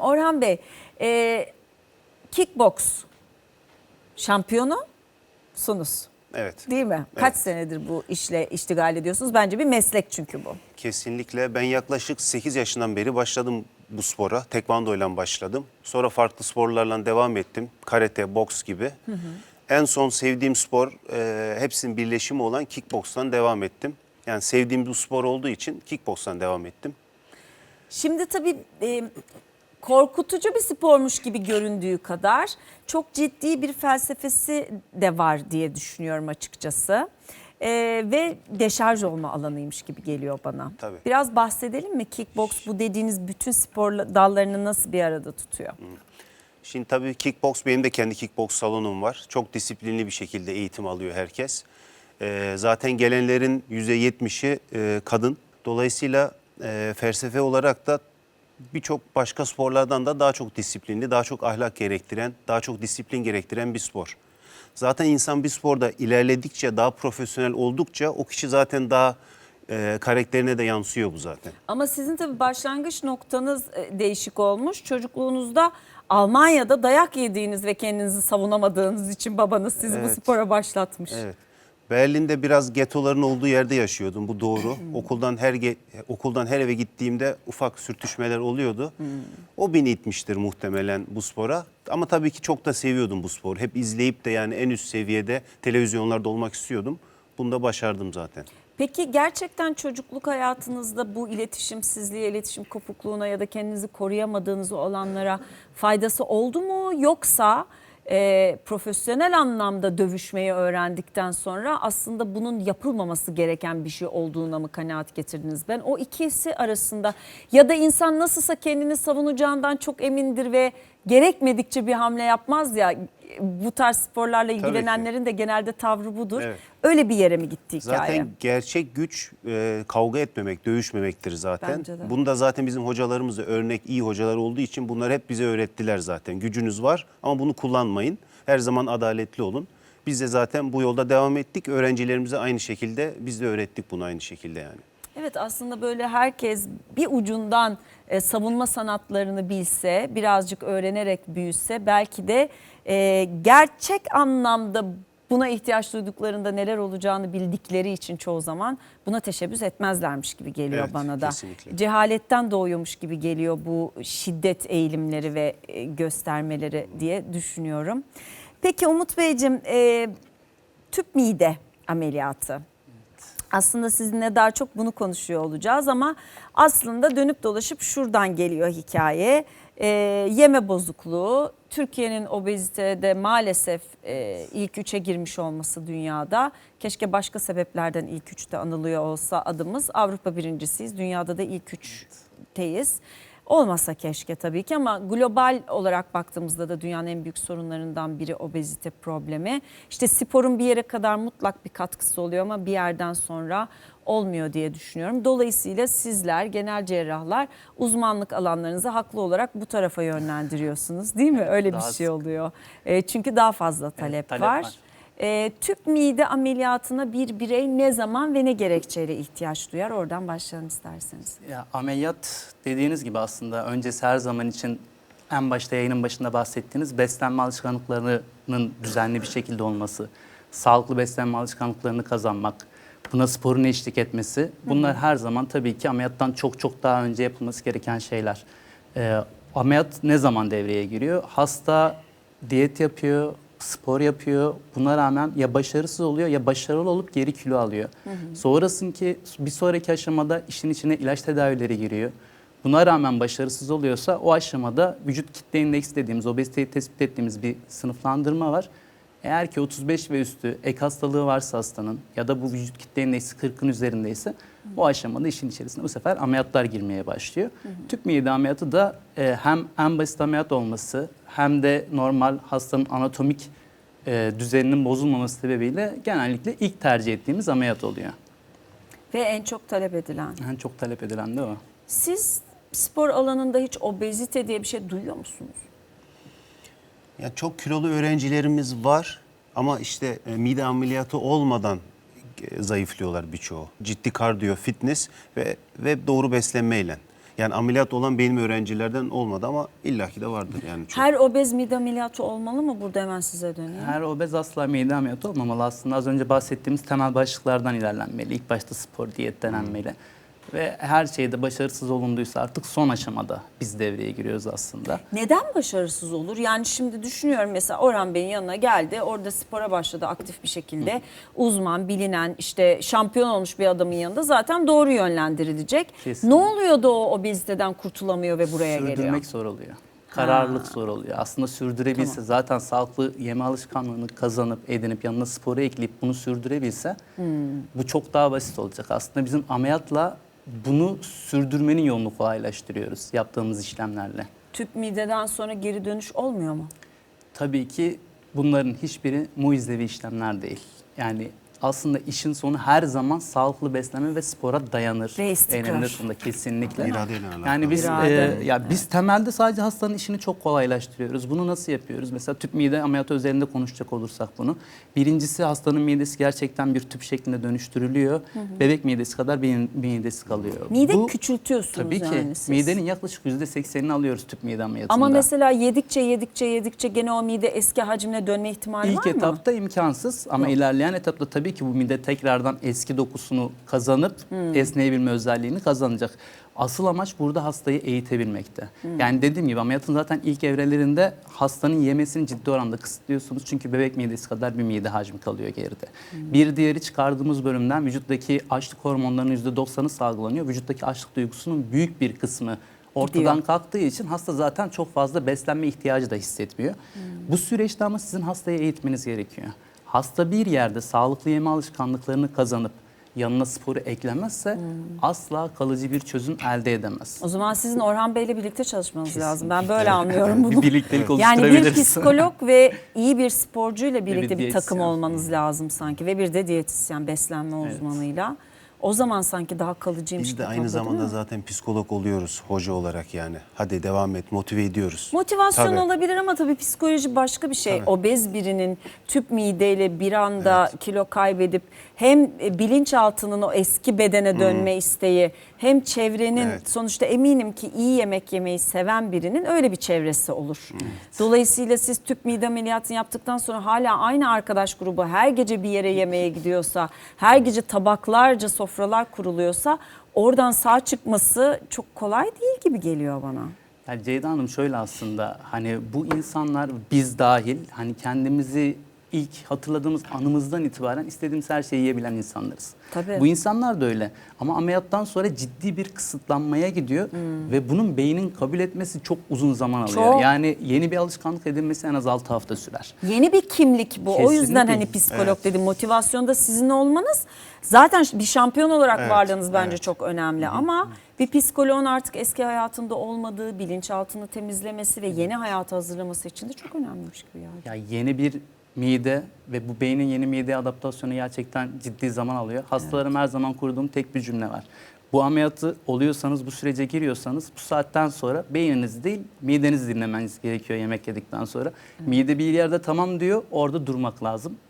Orhan Bey, e, kickbox şampiyonu sunuz. Evet. Değil mi? Kaç senedir bu işle iştigal ediyorsunuz? Bence bir meslek çünkü bu. Kesinlikle. Ben yaklaşık 8 yaşından beri başladım bu spora. Tekvando ile başladım. Sonra farklı sporlarla devam ettim. Karate, boks gibi. En son sevdiğim spor e, hepsinin birleşimi olan kickbokstan devam ettim. Yani sevdiğim bu spor olduğu için kickbokstan devam ettim. Şimdi tabii e, korkutucu bir spormuş gibi göründüğü kadar çok ciddi bir felsefesi de var diye düşünüyorum açıkçası. E, ve deşarj olma alanıymış gibi geliyor bana. Tabii. Biraz bahsedelim mi? Kickbox bu dediğiniz bütün spor dallarını nasıl bir arada tutuyor? Şimdi tabii kickboks benim de kendi kickboks salonum var. Çok disiplinli bir şekilde eğitim alıyor herkes. Ee, zaten gelenlerin %70'i e, kadın. Dolayısıyla e, felsefe olarak da birçok başka sporlardan da daha çok disiplinli, daha çok ahlak gerektiren, daha çok disiplin gerektiren bir spor. Zaten insan bir sporda ilerledikçe, daha profesyonel oldukça o kişi zaten daha e, karakterine de yansıyor bu zaten. Ama sizin tabii başlangıç noktanız e, değişik olmuş. Çocukluğunuzda Almanya'da dayak yediğiniz ve kendinizi savunamadığınız için babanız sizi bu Evet. spora başlatmış. Evet. Berlin'de biraz getoların olduğu yerde yaşıyordum. Bu doğru. okuldan her okuldan her eve gittiğimde ufak sürtüşmeler oluyordu. O beni itmiştir muhtemelen bu spora. Ama tabii ki çok da seviyordum bu sporu. Hep izleyip de yani en üst seviyede televizyonlarda olmak istiyordum. Bunu da başardım zaten. Peki gerçekten çocukluk hayatınızda bu iletişimsizliğe, iletişim kopukluğuna ya da kendinizi koruyamadığınız olanlara faydası oldu mu? Yoksa e, profesyonel anlamda dövüşmeyi öğrendikten sonra aslında bunun yapılmaması gereken bir şey olduğuna mı kanaat getirdiniz? Ben o ikisi arasında ya da insan nasılsa kendini savunacağından çok emindir ve gerekmedikçe bir hamle yapmaz ya bu tarz sporlarla ilgilenenlerin de genelde tavrı budur. Evet. Öyle bir yere mi gitti hikaye? Zaten gerçek güç e, kavga etmemek, dövüşmemektir zaten. Bence de. Bunu da zaten bizim hocalarımız da örnek iyi hocalar olduğu için bunlar hep bize öğrettiler zaten. Gücünüz var ama bunu kullanmayın. Her zaman adaletli olun. Biz de zaten bu yolda devam ettik. Öğrencilerimize aynı şekilde biz de öğrettik bunu aynı şekilde yani. Evet aslında böyle herkes bir ucundan e, savunma sanatlarını bilse, birazcık öğrenerek büyüse belki de e, gerçek anlamda buna ihtiyaç duyduklarında neler olacağını bildikleri için çoğu zaman buna teşebbüs etmezlermiş gibi geliyor Evet, bana da. kesinlikle. Cehaletten doğuyormuş gibi geliyor bu şiddet eğilimleri ve e, göstermeleri diye düşünüyorum. Peki Umut Beyciğim e, tüp mide ameliyatı. Aslında sizinle daha çok bunu konuşuyor olacağız ama aslında dönüp dolaşıp şuradan geliyor hikaye. Ee, yeme bozukluğu, Türkiye'nin obezitede maalesef e, ilk üçe girmiş olması dünyada. Keşke başka sebeplerden ilk üçte anılıyor olsa adımız. Avrupa birincisiyiz, dünyada da ilk üçteyiz. Olmasa keşke tabii ki ama global olarak baktığımızda da dünyanın en büyük sorunlarından biri obezite problemi. İşte sporun bir yere kadar mutlak bir katkısı oluyor ama bir yerden sonra olmuyor diye düşünüyorum. Dolayısıyla sizler genel cerrahlar uzmanlık alanlarınızı haklı olarak bu tarafa yönlendiriyorsunuz değil mi? Öyle bir Daha şey sık. oluyor. E, çünkü daha fazla talep, talep var. var. E, tüp mide ameliyatına bir birey ne zaman ve ne gerekçeyle ihtiyaç duyar? Oradan başlayalım isterseniz. Ya ameliyat dediğiniz gibi aslında öncesi her zaman için en başta yayının başında bahsettiğiniz beslenme alışkanlıklarının düzenli bir şekilde olması, sağlıklı beslenme alışkanlıklarını kazanmak, buna sporun eşlik etmesi bunlar her zaman tabii ki ameliyattan çok çok daha önce yapılması gereken şeyler. Ee, ameliyat ne zaman devreye giriyor? Hasta diyet yapıyor, spor yapıyor. Buna rağmen ya başarısız oluyor ya başarılı olup geri kilo alıyor. Sonrasınki bir sonraki aşamada işin içine ilaç tedavileri giriyor. Buna rağmen başarısız oluyorsa o aşamada vücut kitle indeksi dediğimiz obeziteyi tespit ettiğimiz bir sınıflandırma var. Eğer ki 35 ve üstü ek hastalığı varsa hastanın ya da bu vücut kitle indeksi 40'ın üzerindeyse bu aşamada işin içerisine bu sefer ameliyatlar girmeye başlıyor. Tüp mide ameliyatı da e, hem en basit ameliyat olması hem de normal hastanın anatomik e, düzeninin bozulmaması sebebiyle genellikle ilk tercih ettiğimiz ameliyat oluyor. Ve en çok talep edilen. En çok talep edilen de o. Siz spor alanında hiç obezite diye bir şey duyuyor musunuz? Ya çok kilolu öğrencilerimiz var ama işte e, mide ameliyatı olmadan zayıflıyorlar birçoğu. Ciddi kardiyo, fitness ve ve doğru beslenmeyle. Yani ameliyat olan benim öğrencilerden olmadı ama illaki de vardır yani çok. Her obez mide ameliyatı olmalı mı? Burada hemen size döneyim. Her obez asla mide ameliyatı olmamalı. Aslında az önce bahsettiğimiz temel başlıklardan ilerlenmeli. İlk başta spor, diyet denenmeli. Ve her şeyde başarısız olunduysa artık son aşamada biz devreye giriyoruz aslında. Neden başarısız olur? Yani şimdi düşünüyorum mesela Orhan Bey'in yanına geldi. Orada spora başladı aktif bir şekilde. Uzman, bilinen, işte şampiyon olmuş bir adamın yanında zaten doğru yönlendirilecek. Kesinlikle. Ne oluyor da o obeziteden kurtulamıyor ve buraya geliyor? Sürdürmek zor oluyor. Kararlılık zor oluyor. Aslında sürdürebilse zaten sağlıklı yeme alışkanlığını kazanıp edinip yanına sporu ekleyip bunu sürdürebilse Hmm. bu çok daha basit olacak. Aslında bizim ameliyatla bunu sürdürmenin yolunu kolaylaştırıyoruz yaptığımız işlemlerle. Tüp mideden sonra geri dönüş olmuyor mu? Tabii ki bunların hiçbiri mucizevi işlemler değil. Yani aslında işin sonu her zaman sağlıklı beslenme ve spora dayanır. Ve istikrar. Eninde sonunda kesinlikle. İradeyle alakalı. Yani biz İrade. e, ya biz temelde sadece hastanın işini çok kolaylaştırıyoruz. Bunu nasıl yapıyoruz? Mesela tüp mide ameliyatı üzerinde konuşacak olursak bunu. Birincisi hastanın midesi gerçekten bir tüp şeklinde dönüştürülüyor. Bebek midesi kadar bir, midesi kalıyor. Mide Bu- küçültüyorsunuz Tabii ki. yani siz. Midenin yaklaşık %80'ini alıyoruz tüp mide ameliyatında. Ama mesela yedikçe yedikçe yedikçe gene o mide eski hacmine dönme ihtimali İlk var mı? etapta imkansız ama Yok. ilerleyen etapta tabii ki bu mide tekrardan eski dokususunu kazanıp Hmm. esneyebilme özelliğini kazanacak. Asıl amaç burada hastayı eğitebilmekte. Hmm. Yani dediğim gibi ameliyatın zaten ilk evrelerinde hastanın yemesini ciddi oranda kısıtlıyorsunuz. Çünkü bebek midesi kadar bir mide hacmi kalıyor geride. Hmm. Bir diğeri çıkardığımız bölümden vücuttaki açlık hormonlarının %90'ı salgılanıyor. Vücuttaki açlık duygusunun büyük bir kısmı ortadan Gidiyor. kalktığı için hasta zaten çok fazla beslenme ihtiyacı da hissetmiyor. Bu süreçte ama sizin hastayı eğitmeniz gerekiyor. Hasta bir yerde sağlıklı yeme alışkanlıklarını kazanıp yanına sporu eklemezse asla kalıcı bir çözüm elde edemez. O zaman sizin Orhan Bey'le birlikte çalışmanız lazım. Ben böyle anlıyorum bunu. Bir birliktelik Yani bir oluşturabiliriz. psikolog ve iyi bir sporcuyla birlikte bir, diyetisyen. takım olmanız lazım sanki ve bir de diyetisyen beslenme uzmanıyla. O zaman sanki daha kalıcıymış Biz gibi de aynı tablo, değil zamanda mi? zaten psikolog oluyoruz hoca olarak yani. Hadi devam et, motive ediyoruz. Motivasyon Tabii. olabilir ama tabii psikoloji başka bir şey. Tabii. Obez birinin tüp mideyle bir anda kilo kaybedip hem e, bilinçaltının o eski bedene dönme isteği hem çevrenin Evet. sonuçta eminim ki iyi yemek yemeyi seven birinin öyle bir çevresi olur. Dolayısıyla siz tüp mide ameliyatını yaptıktan sonra hala aynı arkadaş grubu her gece bir yere yemeğe gidiyorsa, her gece tabaklarca sofralar kuruluyorsa oradan sağ çıkması çok kolay değil gibi geliyor bana. Yani Ceyda Hanım şöyle aslında hani bu insanlar biz dahil hani kendimizi ilk hatırladığımız anımızdan itibaren istediğimiz her şeyi yiyebilen insanlarız. Tabii. Bu insanlar da öyle. Ama ameliyattan sonra ciddi bir kısıtlanmaya gidiyor ve bunun beynin kabul etmesi çok uzun zaman alıyor. Çok. Yani yeni bir alışkanlık edinmesi en az 6 hafta sürer. Yeni bir kimlik bu. O yüzden Kesinlikle. hani psikolog dedim. Motivasyonda sizin olmanız zaten bir şampiyon olarak Evet, varlığınız bence evet. çok önemli ama bir psikoloğun artık eski hayatında olmadığı, bilinçaltını temizlemesi ve yeni hayata hazırlaması için de çok önemliymiş gibi yani. Ya yeni bir mide ve bu beynin yeni mideye adaptasyonu gerçekten ciddi zaman alıyor. Hastalarım her zaman kurduğum tek bir cümle var. Bu ameliyatı oluyorsanız, bu sürece giriyorsanız bu saatten sonra beyniniz değil midenizi dinlemeniz gerekiyor yemek yedikten sonra. Mide bir yerde tamam diyor, orada durmak lazım.